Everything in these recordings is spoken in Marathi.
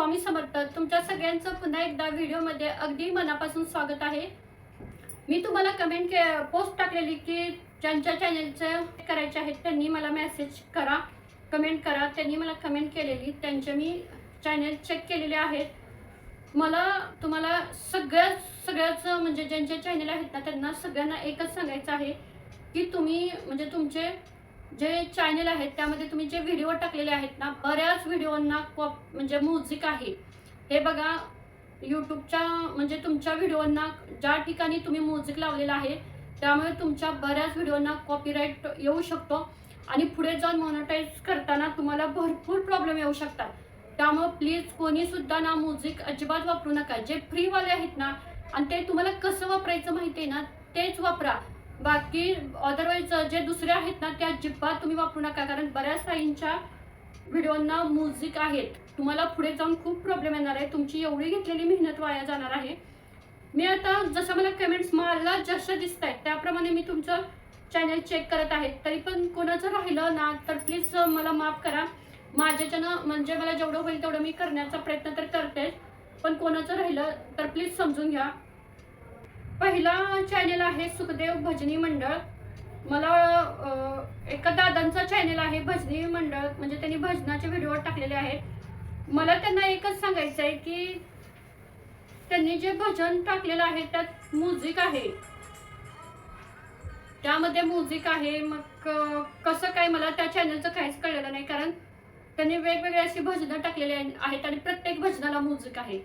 स्वामी समर्थ तुमच्या सगळ्यांचं पुन्हा एकदा व्हिडिओमध्ये अगदी मनापासून स्वागत आहे. मी तुम्हाला कमेंट के पोस्ट टाकलेली की ज्यांच्या चॅनलचं करायचे आहेत त्यांनी मला मेसेज करा कमेंट करा. त्यांनी मला कमेंट केलेली त्यांचे मी चॅनल चेक केलेले आहेत. मला तुम्हाला सगळ्याच सगळ्याच म्हणजे ज्यांचे चॅनल आहेत ना त्यांना सगळ्यांना एकच सांगायचं आहे की तुम्ही म्हणजे तुमचे जे चॅनल आहेत त्यामध्ये तुम्ही जे व्हिडिओ टाकलेले आहेत ना बऱ्याच व्हिडिओंना कॉप म्हणजे म्युझिक आहे. हे बघा यूट्यूबच्या म्हणजे तुमच्या व्हिडिओंना ज्या ठिकाणी तुम्ही म्युझिक लावलेलं आहे त्यामुळे तुमच्या बऱ्याच व्हिडिओंना कॉपीराईट येऊ शकतो. आणि पुढे जाऊन मॉनिटाईज करताना तुम्हाला भरपूर प्रॉब्लेम येऊ शकतात. त्यामुळं प्लीज कोणीसुद्धा ना म्युझिक अजिबात वापरू नका. जे फ्रीवाले आहेत ना आणि ते तुम्हाला कसं वापरायचं माहिती आहे ना तेच वापरा. बाकी अदरवाईज जे दुसरे आहेत ना ते अजिबात तुम्ही वापरू नका कारण बऱ्याच ताईंच्या व्हिडिओंना म्युझिक आहेत. तुम्हाला पुढे जाऊन खूप प्रॉब्लेम येणार आहे. तुमची एवढी घेतलेली मेहनत वाया जाणार आहे. मी आता जसं मला कमेंट्स मला जसं दिसत आहेत त्याप्रमाणे मी तुमचं चॅनल चेक करत आहे. तरी पण कोणाचं राहिलं ना तर प्लीज मला माफ करा. माझ्याच्यानं म्हणजे मला जेवढं होईल तेवढं मी करण्याचा प्रयत्न तर करतेच. पण कोणाचं राहिलं तर प्लीज समजून घ्या. पहिला चॅनल आहे सुखदेव भजनी मंडळ. मला एका दादांचा चॅनल आहे भजनी मंडळ. म्हणजे त्यांनी भजनाचे व्हिडिओ टाकलेले आहेत. मला त्यांना एकच सांगायचं आहे की त्यांनी जे भजन टाकलेलं आहे त्यात म्युझिक आहे. त्यामध्ये म्युझिक आहे मग कसं काय मला त्या चॅनलचं काहीच कळलेलं नाही. कारण त्यांनी वेगवेगळी अशी भजनं टाकलेली आहेत आणि प्रत्येक भजनाला म्युझिक आहे.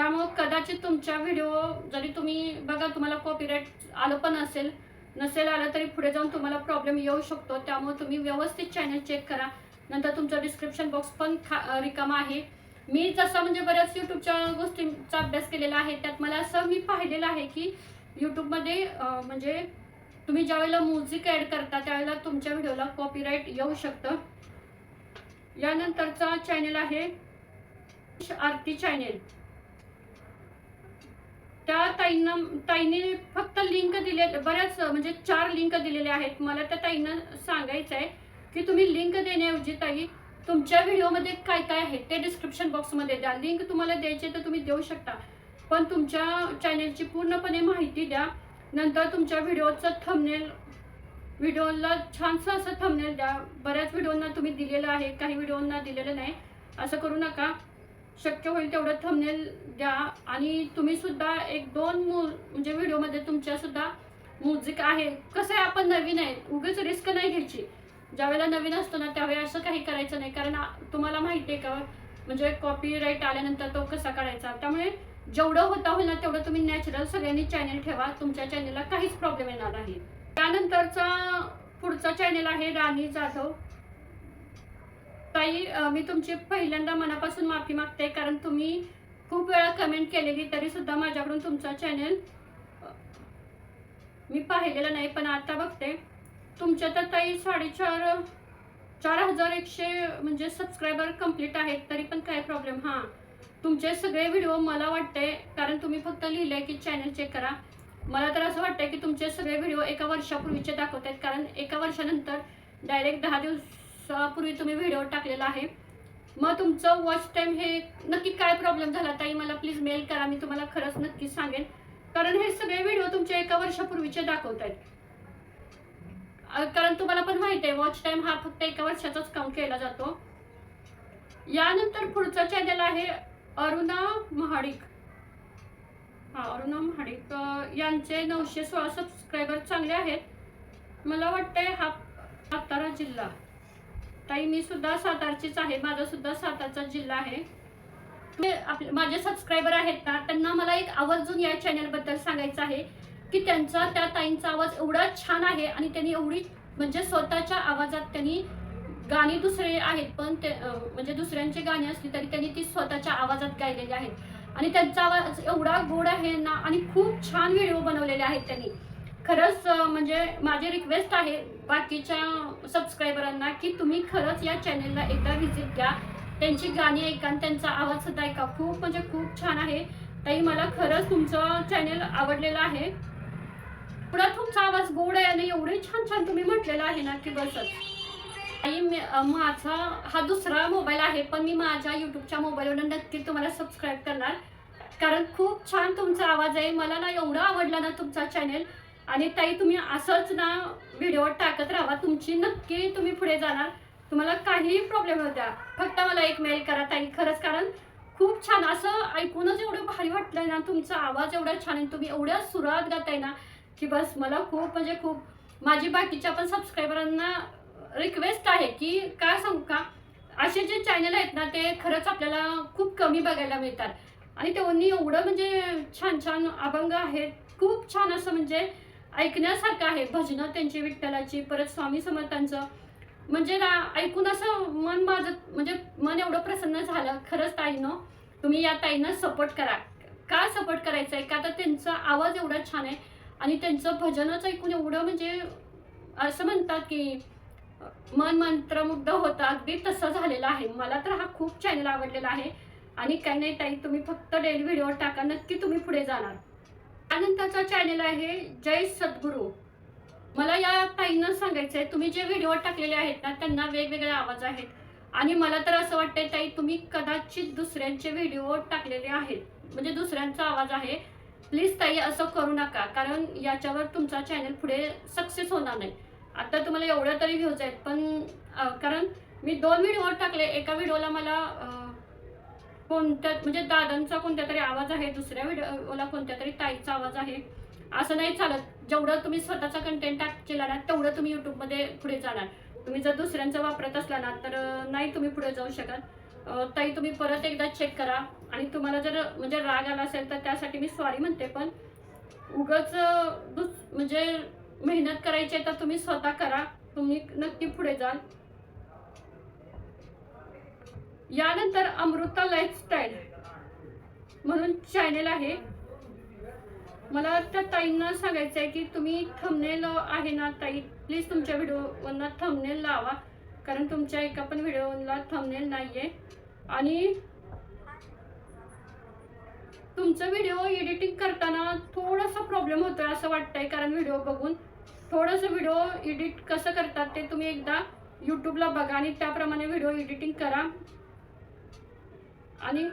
त्यामुळं कदाचित तुमच्या व्हिडिओ जरी तुम्ही बघा तुम्हाला कॉपीराईट आलं पण असेल नसेल आलं तरी पुढे जाऊन तुम्हाला प्रॉब्लेम येऊ शकतो. त्यामुळे तुम्ही व्यवस्थित चॅनल चेक करा. नंतर तुमचा डिस्क्रिप्शन बॉक्स पण खा रिकामा आहे. मी जसं म्हणजे बऱ्याच यूट्यूबच्या गोष्टींचा अभ्यास केलेला आहे त्यात मला असं मी पाहिलेलं आहे की यूट्यूबमध्ये म्हणजे तुम्ही ज्यावेळेला म्युझिक ॲड करता त्यावेळेला तुमच्या व्हिडिओला कॉपीराईट येऊ शकतं. यानंतरचा चॅनल आहे आरती चॅनेल त्या ताईंना ताईने फक्त लिंक दिले बऱ्याच म्हणजे चार लिंक दिलेले आहेत. मला त्या ताईंना सांगायचं आहे की तुम्ही लिंक देण्याऐवजी ताई तुमच्या व्हिडिओमध्ये काय काय आहे ते डिस्क्रिप्शन बॉक्समध्ये द्या. लिंक तुम्हाला द्यायची तर तुम्ही देऊ शकता. पण तुमच्या चॅनेलची पूर्णपणे माहिती द्या. नंतर तुमच्या व्हिडिओचं थंबनेल व्हिडिओला छानसं असं थंबनेल द्या. बऱ्याच व्हिडिओंना तुम्ही दिलेलं आहे. काही व्हिडिओंना दिलेलं नाही. असं करू नका. शक्य होईल तेवढं थंबनेल द्या. आणि तुम्ही सुद्धा एक दोन मू म्हणजे व्हिडिओमध्ये तुमच्या सुद्धा म्युझिक आहे. कसं आहे आपण नवीन आहे उगीच रिस्क नाही घ्यायची. ज्यावेळेला नवीन असतो ना त्यावेळी असं काही करायचं नाही. कारण तुम्हाला माहिती आहे का म्हणजे कॉपीराईट आल्यानंतर तो कसा काढायचा त्यामुळे जेवढं होता होईल ना तेवढं तुम्ही नॅचरल सगळ्यांनी चॅनल ठेवा. तुमच्या चॅनलला काहीच प्रॉब्लेम येणार नाही. त्यानंतरचा पुढचा चॅनल आहे राणी जाधव. ताई मी तुमची पहिल्यांदा मनापासून माफी मागते कारण तुम्ही खूप वेळा कमेंट केलेली तरी सुद्धा माझ्याकडून तुमचा चॅनल मी पाहिलेला नाही पण आता बघते. तुमच्या तर ताई साडेचार चार हजार एकशे म्हणजे सबस्क्रायबर कंप्लीट आहेत तरी पण काय प्रॉब्लेम हां. तुमचे सगळे व्हिडिओ मला वाटते कारण तुम्ही फक्त लिहिलंय की चॅनल चेक करा. मला तर असं वाटतं की तुमचे सगळे व्हिडिओ एका वर्षापूर्वीचे दाखवत आहेत कारण एका वर्षानंतर डायरेक्ट दहा दिवस दिवसापूर्वी तुम्ही व्हिडिओ टाकलेला आहे. मग तुमचं वॉच टाईम हे नक्की काय प्रॉब्लेम झाला? ताई मला प्लीज मेल करा मी तुम्हाला खरंच नक्कीच सांगेन. कारण हे सगळे व्हिडिओ तुमचे एका वर्षापूर्वीचे दाखवत आहेत. कारण तुम्हाला पण माहिती आहे वॉच टाइम हा फक्त एका वर्षाचाच काउंट केला जातो. यानंतर पुढचा चॅनल आहे अरुणा महाडिक. हा अरुणा महाडिक यांचे नऊशे सोळा सबस्क्रायबर चांगले आहेत. मला वाटतंय हा सातारा जिल्हा. ताई मी सुद्धा सातारचीच आहे. माझा सुद्धा सातारचा जिल्हा आहे. आपले माझे सबस्क्रायबर आहेत ना त्यांना मला एक आवर्जून या चॅनलबद्दल सांगायचं आहे की त्यांचा त्या ताईंचा आवाज एवढा छान आहे आणि त्यांनी एवढी म्हणजे स्वतःच्या आवाजात त्यांनी गाणी दुसरे आहेत पण ते म्हणजे दुसऱ्यांची गाणी असली तरी त्यांनी ती स्वतःच्या आवाजात गायलेली आहेत. आणि त्यांचा आवाज एवढा गोड आहे ना आणि खूप छान व्हिडिओ बनवलेले आहेत त्यांनी. खरंच म्हणजे माझी रिक्वेस्ट आहे बाकीच्या सबस्क्रायबरांना की तुम्ही खरंच या चॅनेलला एकदा व्हिजिट द्या त्यांची गाणी ऐका आणि त्यांचा आवाज सुद्धा ऐका. खूप म्हणजे खूप छान आहे. ताई मला खरंच तुमचं चॅनेल आवडलेलं आहे. पुढं तुमचा आवाज गोड आहे आणि एवढे छान छान तुम्ही म्हटलेलं आहे ना की बसच. ताई मी- माझा हा दुसरा मोबाईल आहे पण मी माझ्या यूट्यूबच्या मोबाईलवर नक्की तुम्हाला सबस्क्राईब करणार. कारण खूप छान तुमचा आवाज आहे. मला ना एवढा आवडला ना तुमचा चॅनेल आणि ताई तुम्ही असंच ना व्हिडिओ टाकत राहा. तुमची नक्की तुम्ही पुढे जाणार. तुम्हाला काहीही प्रॉब्लेम होत्या फक्त मला एक मेल करा ताई. खरंच कारण खूप छान असं ऐकूनच एवढं भारी वाटलंय ना. तुमचा आवाज एवढा छान आहे. तुम्ही एवढ्या सुरात गाताय ना की बस मला खूप म्हणजे खूप माझी बाकीच्या पण सबस्क्रायबरांना रिक्वेस्ट आहे की काय सांगू का? असे जे चॅनल आहेत ना ते खरंच आपल्याला खूप कमी बघायला मिळतात. आणि तेव्हा एवढं म्हणजे छान छान अभंग आहेत. खूप छान असं म्हणजे ऐकण्यासारखं आहे. भजनं त्यांची विठ्ठलाची परत स्वामी समर्थांचं. म्हणजे ना ऐकून असं मन माझं म्हणजे मन एवढं प्रसन्न झालं. खरंच ताईनं तुम्ही या ताईनं सपोर्ट करा. का सपोर्ट करायचं आहे का तर त्यांचा आवाज एवढा छान आहे आणि त्यांचं भजनच ऐकून एवढं म्हणजे असं म्हणतात की मन मंत्रमुग्ध होतं. अगदी तसं झालेलं आहे. मला तर हा खूप चॅनल आवडलेला आहे. आणि काही नाही ताई तुम्ही फक्त डेली व्हिडिओ टाका. नक्की तुम्ही पुढे जाणार. अनंताचा चॅनल आहे जय सद्गुरू. मला या ताईंना सांगायचं आहे तुम्ही जे व्हिडिओ टाकलेले आहेत ना त्यांना वेगवेगळे आवाज आहेत. आणि मला तर असं वाटतंय ताई तुम्ही कदाचित दुसऱ्यांचे व्हिडिओ टाकलेले आहेत. म्हणजे दुसऱ्यांचा आवाज आहे. प्लीज ताई असं करू नका कारण याच्यावर तुमचा चॅनल पुढे सक्सेस होणार नाही. आता तुम्हाला एवढ्या तरी व्ह्यूज आहेत पण कारण मी दोन व्हिडिओ टाकले. एका व्हिडिओला मला कोणत्या म्हणजे दादांचा कोणत्या तरी आवाज आहे दुसऱ्या व्हिडिओला कोणत्या तरी ताईचा आवाज आहे. असं नाही चालत. जेवढं तुम्ही स्वतःचा कंटेंट टाकलेला ना तेवढं तुम्ही युट्यूबमध्ये पुढे जाणार. तुम्ही जर दुसऱ्यांचं वापरत असला ना तर नाही तुम्ही पुढे जाऊ शकत. ताई तुम्ही परत एकदा चेक करा. आणि तुम्हाला जर म्हणजे राग आला असेल तर त्यासाठी मी सॉरी म्हणते पण उगाच दुस म्हणजे मेहनत करायची आहे तर तुम्ही स्वतः करा. तुम्ही नक्की पुढे जाल. यानंतर अमृता लाईफस्टाईल म्हणून चॅनेल आहे. मला त्या ताईंना सांगायचं आहे की तुम्ही थंबनेल आहे ना ताई? प्लीज तुमच्या व्हिडिओवरना थंबनेल लावा. कारण तुमच्या एका पण व्हिडिओला थंबनेल नाही आहे आणि तुमचं व्हिडिओ एडिटिंग करताना थोडासा प्रॉब्लेम होतो आहे असं वाटतंय कारण व्हिडिओ बघून थोडंसं व्हिडिओ एडिट कसं करतात ते तुम्ही एकदा यूट्यूबला बघा आणि त्याप्रमाणे व्हिडिओ एडिटिंग करा. आणि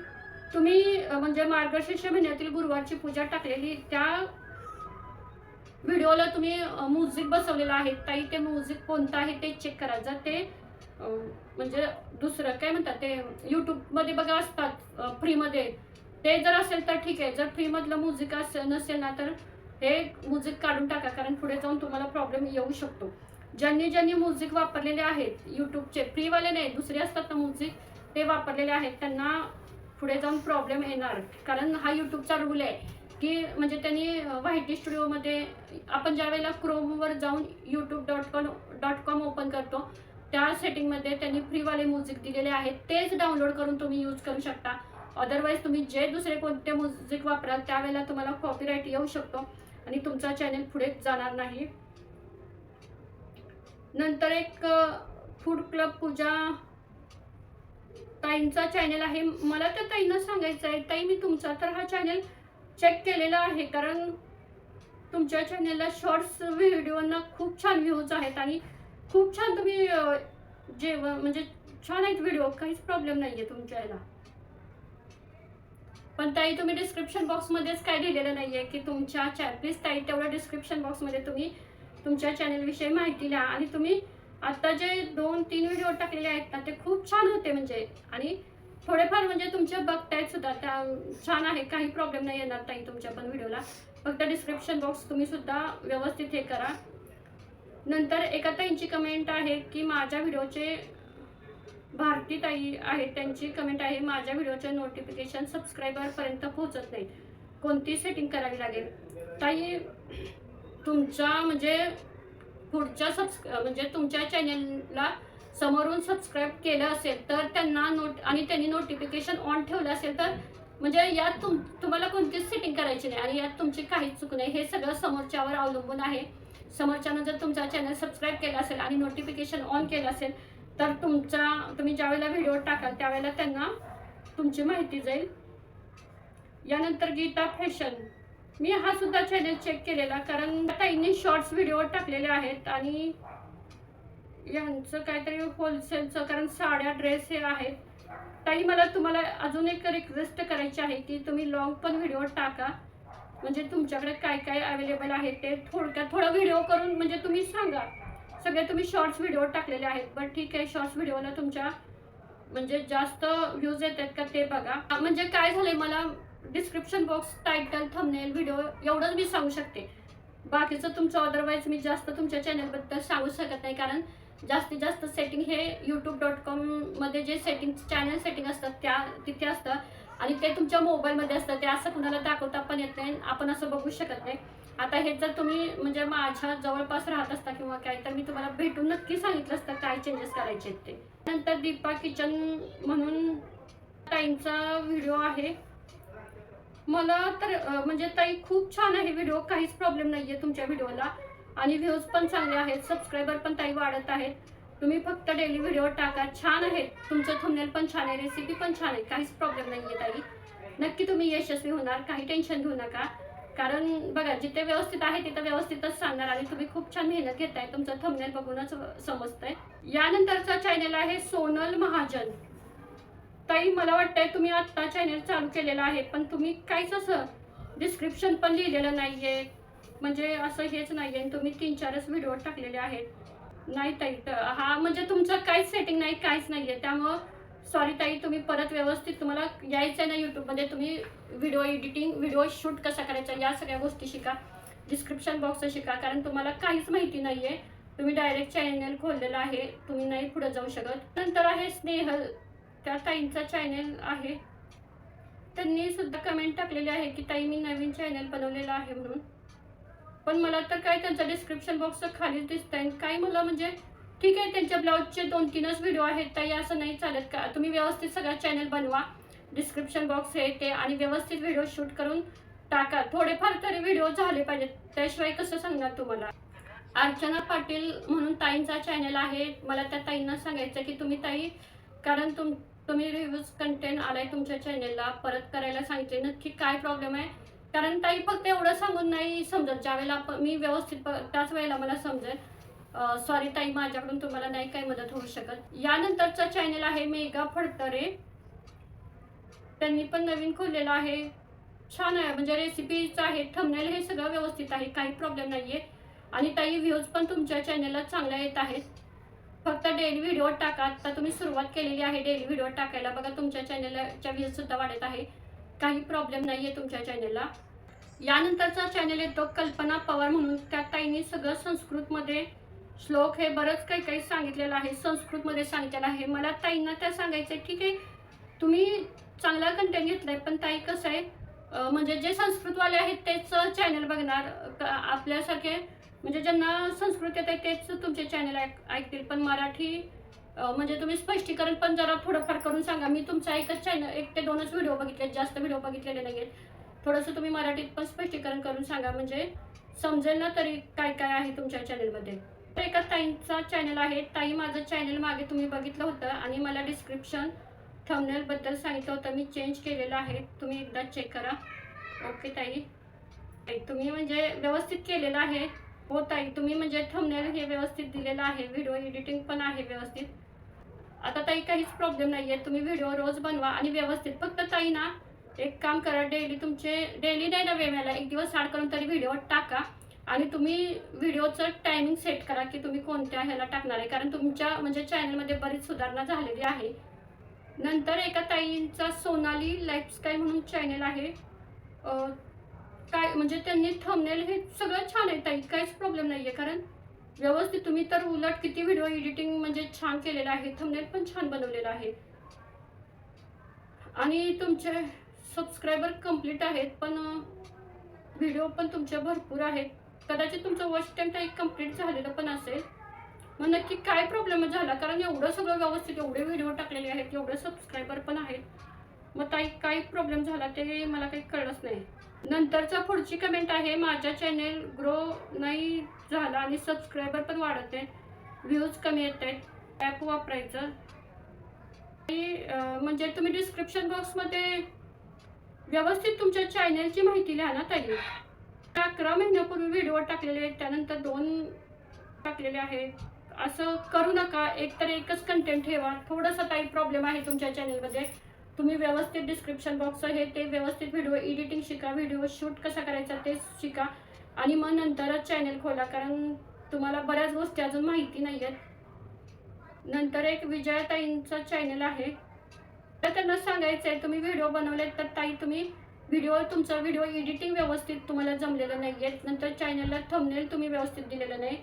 तुम्ही म्हणजे मार्गशीर्ष महिन्यातील गुरुवारची पूजा टाकलेली त्या व्हिडिओला तुम्ही म्युझिक बसवलेलं आहे. ताई ते म्युझिक कोणतं आहे ते चेक करा. जर ते म्हणजे दुसरं काय म्हणतात ते यूट्यूबमध्ये बघा असतात फ्रीमध्ये. ते जर असेल तर ठीक आहे. जर फ्रीमधलं म्युझिक असेल नसेल ना तर हे म्युझिक काढून टाका. कारण पुढे जाऊन तुम्हाला प्रॉब्लेम येऊ शकतो. ज्यांनी ज्यांनी म्युझिक वापरलेले आहेत यूट्यूबचे फ्रीवाले नाही दुसरे असतात ना म्युझिक ते वापरलेले आहेत त्यांना पुढे जाऊन प्रॉब्लेम येणार. कारण हा यूट्यूबचा रूल आहे की म्हणजे त्यांनी व्हायटी स्टुडिओमध्ये आपण ज्या वेळेला क्रोमवर जाऊन YouTube dot com dot com open करतो त्या सेटिंगमध्ये त्यांनी फ्रीवाले म्युझिक दिलेले आहेत. तेच डाउनलोड करून तुम्ही यूज करू शकता. अदरवाईज तुम्ही जे दुसरे कोणते म्युझिक वापराल त्यावेळेला तुम्हाला कॉपीराईट येऊ शकतो आणि तुमचा चॅनेल पुढे जाणार नाही. नंतर एक फूड क्लब पूजा ताईंचा चॅनल आहे. मला तर ताईंना सांगायचं आहे ताई मी तुमचा तर हा चॅनल चेक केलेला आहे. कारण तुमच्या चॅनलला शॉर्ट्स व्हिडिओना खूप छान व्ह्यूज आहेत आणि खूप छान तुम्ही जेवण म्हणजे छान आहेत व्हिडिओ काहीच प्रॉब्लेम नाही आहे तुमच्या याला. पण ताई तुम्ही डिस्क्रिप्शन बॉक्समध्येच काय लिहिलेलं नाही आहे की तुमच्या चॅ प्लीज ताई तेवढं डिस्क्रिप्शन बॉक्समध्ये तुम्ही तुमच्या चॅनलविषयी माहिती लिहा. आणि तुम्ही आता जे दोन तीन व्हिडिओ टाकलेले आहेत ना ते खूप छान होते म्हणजे. आणि थोडेफार म्हणजे तुमचे बघतायत सुद्धा त्या छान आहे काही प्रॉब्लेम नाही येणार ताई तुमच्या पण व्हिडिओला फक्त डिस्क्रिप्शन बॉक्स तुम्ही सुद्धा व्यवस्थित हे करा. नंतर एका ताईंची कमेंट आहे की माझ्या व्हिडिओचे भारती ताई आहे त्यांची कमेंट आहे माझ्या व्हिडिओचे नोटिफिकेशन सबस्क्रायबरपर्यंत पोहोचत नाही कोणती सेटिंग करावी लागेल? ताई तुमच्या म्हणजे पुढच्या सबस् म्हणजे तुमच्या चॅनलला समोरून सबस्क्राईब केलं असेल तर त्यांना नोट आणि त्यांनी नोटिफिकेशन ऑन ठेवलं असेल तर म्हणजे यात तुम तुम्हाला कोणतीच सेटिंग करायची नाही आणि यात तुमची काहीच चूक नाही. हे सगळं समोरच्यावर अवलंबून आहे. समोरच्यानं जर तुमचा चॅनल सबस्क्राईब केला असेल आणि नोटिफिकेशन ऑन केलं असेल तर तुमचा तुम्ही ज्यावेळेला व्हिडिओ टाकाल त्यावेळेला त्यांना तुमची माहिती जाईल. यानंतर गीता फॅशन मी हा सुद्धा चॅनल चेक केलेला कारण ताईंनी शॉर्ट्स व्हिडिओ टाकलेले आहेत आणि यांचं काहीतरी होलसेलचं कारण साड्या ड्रेस हे आहेत. ताई मला तुम्हाला अजून एक रिक्वेस्ट करायची आहे की तुम्ही लॉंग पण व्हिडिओ टाका. म्हणजे तुमच्याकडे काय काय अवेलेबल आहे ते थोडक्यात थोडा व्हिडिओ करून म्हणजे तुम्ही सांगा. सगळे तुम्ही शॉर्ट्स व्हिडिओ टाकलेले आहेत बट ठीक आहे शॉर्ट्स व्हिडिओला तुमच्या म्हणजे जास्त व्ह्यूज येतात का ते बघा. म्हणजे काय झालंय मला description box title thumbnail video एवढंच मी सांगू शकते. बाकीचं तुमचं अदरवाईज मी जास्त तुमच्या चॅनलबद्दल सांगू शकत नाही कारण जास्तीत जास्त सेटिंग हे यूट्यूब डॉट कॉममध्ये जे सेटिंग चॅनल सेटिंग असतात त्या तिथे असतं. आणि ते तुमच्या मोबाईलमध्ये असतं ते असं कुणाला दाखवता पण येत नाही आपण असं बघू शकत नाही. आता हे जर तुम्ही म्हणजे माझ्या जवळपास राहत असता किंवा काय तर मी तुम्हाला भेटून नक्की सांगितलं असतं काय चेंजेस करायचे ते. नंतर दीपा किचन म्हणून टाईमचा व्हिडिओ आहे. मला तर म्हणजे ताई खूप छान आहे व्हिडिओ. काहीच प्रॉब्लेम नाही आहे तुमच्या व्हिडिओला. आणि व्ह्यूज पण चांगले आहेत सबस्क्रायबर पण ताई वाढत आहेत. तुम्ही फक्त डेली व्हिडिओ टाका. छान आहेत तुमचं थंबनेल पण छान आहे रेसिपी पण छान आहे. काहीच प्रॉब्लेम नाही आहे ताई. नक्की तुम्ही यशस्वी होणार. काही टेन्शन घेऊ नका. कारण बघा जिथे व्यवस्थित आहे तिथं व्यवस्थितच सांगणार आणि तुम्ही खूप छान मेहनत घेताय. तुमचं थंबनेल बघूनच समजतंय. यानंतरचा चॅनल आहे सोनल महाजन. ताई मला वाटतंय तुम्ही आत्ता चॅनल चालू केलेलं आहे पण तुम्ही काहीच असं डिस्क्रिप्शन पण लिहिलेलं नाही आहे म्हणजे असं हेच नाही आणि तुम्ही तीन चारच व्हिडिओ टाकलेले आहेत. नाही ताई तर हा म्हणजे तुमचं काहीच सेटिंग नाही काहीच नाही आहे त्यामुळं सॉरी ताई तुम्ही परत व्यवस्थित तुम्हाला यायचं आहे ना यूट्यूबमध्ये तुम्ही व्हिडिओ एडिटिंग व्हिडिओ शूट कसा करायचा या सगळ्या गोष्टी शिका. डिस्क्रिप्शन बॉक्स शिका. कारण तुम्हाला काहीच माहिती नाही आहे तुम्ही डायरेक्ट चॅनल खोललेलं आहे. तुम्ही नाही पुढे जाऊ शकत. नंतर आहे स्नेहल. त्या ताईंचा चॅनेल आहे. त्यांनी सुद्धा कमेंट टाकलेली आहे की ताई मी नवीन चॅनल बनवलेला आहे म्हणून. पण मला तर काय त्यांचा डिस्क्रिप्शन बॉक्स खालीच दिसत आहे काही मला म्हणजे ठीक आहे त्यांच्या ब्लाऊजचे दोन तीनच व्हिडिओ आहेत. ताई असं नाही चालत का? तुम्ही व्यवस्थित सगळा चॅनल बनवा. डिस्क्रिप्शन बॉक्स हे ते आणि व्यवस्थित व्हिडिओ शूट करून टाका. थोडेफार तरी व्हिडिओ झाले पाहिजेत. त्याशिवाय कसं सांगणार तुम्हाला? अर्चना पाटील म्हणून ताईंचा चॅनल आहे. मला त्या ताईंना सांगायचं की तुम्ही ताई कारण तुम तुम्ही रिव्ह्यूज कंटेंट आलाय तुमच्या चॅनेलला परत करायला सांगितले नक्की काय प्रॉब्लेम आहे? कारण ताई फक्त एवढं सांगून नाही समजत. ज्यावेळेला आपण- मी व्यवस्थित प- त्याच वेळेला मला समजेल. सॉरी ताई माझ्याकडून तुम्हाला नाही काही मदत होऊ शकत. यानंतरचा चॅनल आहे मेगा फडतरे. त्यांनी पण नवीन खोललेलं आहे. छान आहे. म्हणजे रेसिपीज आहे थंबनेल हे सगळं व्यवस्थित आहे. काही प्रॉब्लेम नाही आहे आणि ताई व्ह्यूज पण तुमच्या चॅनलला चांगल्या येत आहेत. फक्त डेली व्हिडिओ टाका. आता तुम्ही सुरुवात केलेली आहे डेली व्हिडिओ टाकायला. बघा तुमच्या चॅनलच्या व्ह्यूज सुद्धा वाढत आहे. काही प्रॉब्लेम नाही आहे तुमच्या चॅनलला यानंतरचा चॅनल येतो कल्पना पवार म्हणून. त्या ताईंनी सगळं संस्कृतमध्ये श्लोक हे बरंच काही काही सांगितलेलं आहे. संस्कृतमध्ये सांगितलेलं आहे. मला ताईंना त्या सांगायचं आहे ठीक आहे तुम्ही चांगला कंटेंट घेतलाय पण ताई कसं आहे म्हणजे जे संस्कृतवाले आहेत तेच चॅनल बघणार. आपल्यासारखे म्हणजे ज्यांना संस्कृत येते आहे तेच तुमचे चॅनल ऐकतील. पण मराठी म्हणजे तुम्ही स्पष्टीकरण पण जरा थोडंफार करून सांगा. मी तुमचा एकच चॅनल एक ते दोनच व्हिडिओ बघितले जास्त व्हिडिओ बघितलेले नाही आहेत थोडंसं तुम्ही मराठीत पण स्पष्टीकरण करून सांगा. म्हणजे समजेल ना तरी काय काय आहे तुमच्या चॅनलमध्ये तर एका ताईंचा चॅनल आहे. ताई माझं चॅनल मागे तुम्ही बघितलं होतं आणि मला डिस्क्रिप्शन थंबनेलबद्दल सांगितलं होतं. मी चेंज केलेलं आहे. तुम्ही एकदा चेक करा. ओके ताई. ताई, तुम्ही म्हणजे व्यवस्थित केलेलं आहे. हो ताई तुम्ही म्हणजे थंबनेल हे व्यवस्थित दिलेलं आहे व्हिडिओ एडिटिंग पण आहे व्यवस्थित. आता ताई काहीच प्रॉब्लेम नाही आहे तुम्ही व्हिडिओ रोज बनवा आणि व्यवस्थित. फक्त ताई ना एक काम करा डेली तुमचे डेली नाही ना वेळेला एक दिवस आड करून तरी व्हिडिओ टाका. आणि तुम्ही व्हिडिओचं टायमिंग सेट करा की तुम्ही कोणत्या ह्याला टाकणार आहे. कारण तुमच्या म्हणजे चॅनलमध्ये बरीच सुधारणा झालेली आहे. नंतर एका ताईंचा सोनाली लाईफस्टाईल म्हणून चॅनल आहे. काय म्हणजे त्यांनी थंबनेल हे सगळं छान आहे ताई काहीच प्रॉब्लेम नाही आहे कारण व्यवस्थित तुम्ही तर उलट किती व्हिडिओ एडिटिंग म्हणजे छान केलेलं आहे थंबनेल पण छान बनवलेलं आहे. आणि तुमचे सबस्क्रायबर कंप्लीट आहेत पण व्हिडिओ पण तुमच्या भरपूर आहेत. कदाचित तुमचं वॉच टाईम काही कंप्लीट झालेलं पण असेल. मग नक्की काय प्रॉब्लेम झाला? कारण एवढं सगळं व्यवस्थित एवढे व्हिडिओ टाकलेले आहेत एवढे सबस्क्रायबर पण आहेत. मग ताई काही प्रॉब्लेम झाला ते मला काही कळलंच नाही. नंतरचा पुढची कमेंट आहे माझ्या चॅनेल ग्रो नाही झाला आणि सबस्क्रायबर पण वाढत आहे व्ह्यूज कमी येत आहेत. ॲप वापरायचं. म्हणजे तुम्ही डिस्क्रिप्शन बॉक्समध्ये व्यवस्थित तुमच्या चॅनलची माहिती लिहा ना ताई. अकरा महिन्यापूर्वी व्हिडिओ टाकलेले आहेत. त्यानंतर दोन टाकलेले आहेत. असं करू नका. एकतर एकच कंटेंट ठेवा. थोडासा काही प्रॉब्लेम आहे तुमच्या चॅनलमध्ये तुम्ही व्यवस्थित डिस्क्रिप्शन बॉक्स आहे ते व्यवस्थित व्हिडिओ एडिटिंग शिका व्हिडिओ शूट कसा करायचा ते शिका. आणि मग नंतरच चॅनल खोला कारण तुम्हाला बऱ्याच गोष्टी अजून माहिती नाही आहेत नंतर एक विजयाताईंचं चॅनल आहे. तर त्यांना सांगायचं आहे तुम्ही व्हिडिओ बनवलेत तर ताई तुम्ही व्हिडिओ तुमचा व्हिडिओ एडिटिंग व्यवस्थित तुम्हाला जमलेलं नाही आहेत नंतर चॅनलला थंबनेल तुम्ही व्यवस्थित दिलेलं नाही.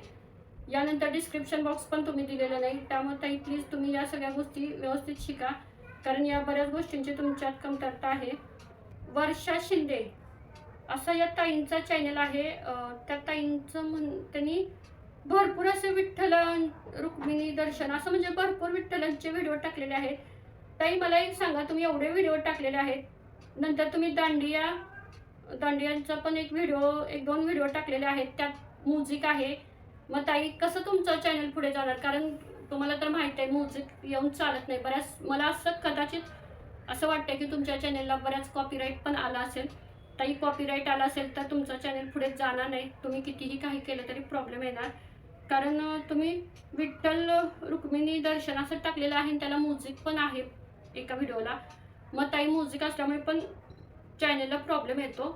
यानंतर डिस्क्रिप्शन बॉक्स पण तुम्ही दिलेलं नाही. त्यामुळे ताई प्लीज तुम्ही या सगळ्या गोष्टी व्यवस्थित शिका. कारण या बऱ्याच गोष्टींची तुमच्यात कमतरता आहे. वर्षा शिंदे असा या ताईंचा चॅनल आहे. त्या ताईंचं म्हण त्यांनी भरपूर असे विठ्ठल रुक्मिणी दर्शन असं म्हणजे भरपूर विठ्ठलांचे व्हिडिओ टाकलेले आहेत. ताई मला एक सांगा तुम्ही एवढे व्हिडिओ टाकलेले आहेत. नंतर तुम्ही दांडिया दांडियांचा पण एक व्हिडिओ एक दोन व्हिडिओ टाकलेले आहेत. त्यात म्युझिक आहे. मग ताई कसं तुमचं चॅनल पुढे जाणार? कारण तुम्हाला तर माहीत आहे म्युझिक येऊन चालत नाही. बऱ्याच मला असं कदाचित असं वाटतं की तुमच्या चॅनेलला बऱ्याच कॉपीराईट पण आला असेल. ताई कॉपीराईट आला असेल तर तुमचं चॅनल पुढे जाणार नाही. तुम्ही कितीही काही केलं तरी प्रॉब्लेम येणार. कारण तुम्ही विठ्ठल रुक्मिणी दर्शन असं टाकलेलं आहे आणि त्याला म्युझिक पण आहे एका व्हिडिओला मग ताई म्युझिक असल्यामुळे पण चॅनेलला प्रॉब्लेम येतो.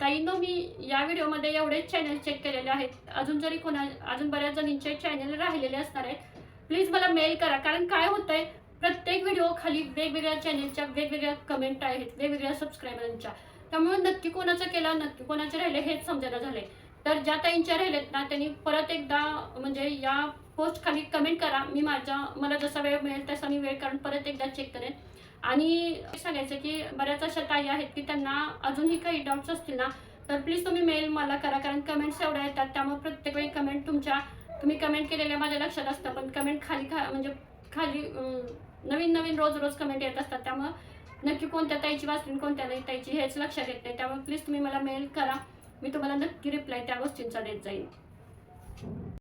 ताईनो मी या व्हिडिओमध्ये एवढेच चॅनल चेक केलेले आहेत. अजून जरी कोणा अजून बऱ्याच जणींचे चॅनल राहिलेले असणार आहेत प्लीज मला मेल करा. कारण काय होतंय प्रत्येक व्हिडिओ खाली वेगवेगळ्या चॅनलच्या वेगवेगळ्या कमेंट आहेत वेगवेगळ्या सबस्क्रायबरांच्या त्यामुळे नक्की कोणाचं केला नक्की कोणाचे राहिले हेच समजायला झाले तर ज्या ताईंच्या राहिलेत ना त्यांनी परत एकदा म्हणजे या पोस्ट खाली कमेंट करा. मी माझ्या मला जसा वेळ मिळेल तसा मी वेळ काढून परत एकदा चेक करेन. आणि सांगायचं की बऱ्याच अशा ताई आहेत की त्यांना अजूनही काही डाऊट्स असतील ना तर प्लीज तुम्ही मेल मला करा कारण कमेंट्स एवढ्या येतात त्यामुळे प्रत्येक वेळी कमेंट तुमच्या तुम्ही कमेंट केलेल्या माझ्या लक्षात असतं पण कमेंट खाली खा म्हणजे खाली नवीन नवीन रोज रोज कमेंट येत असतात त्यामुळं नक्की कोणत्या ताईची वाचली कोणत्या नाही ताईची हेच लक्षात येत नाही. त्यामुळे प्लीज तुम्ही मला मेल करा मी तुम्हाला नक्की रिप्लाय त्या गोष्टींचा देत जाईल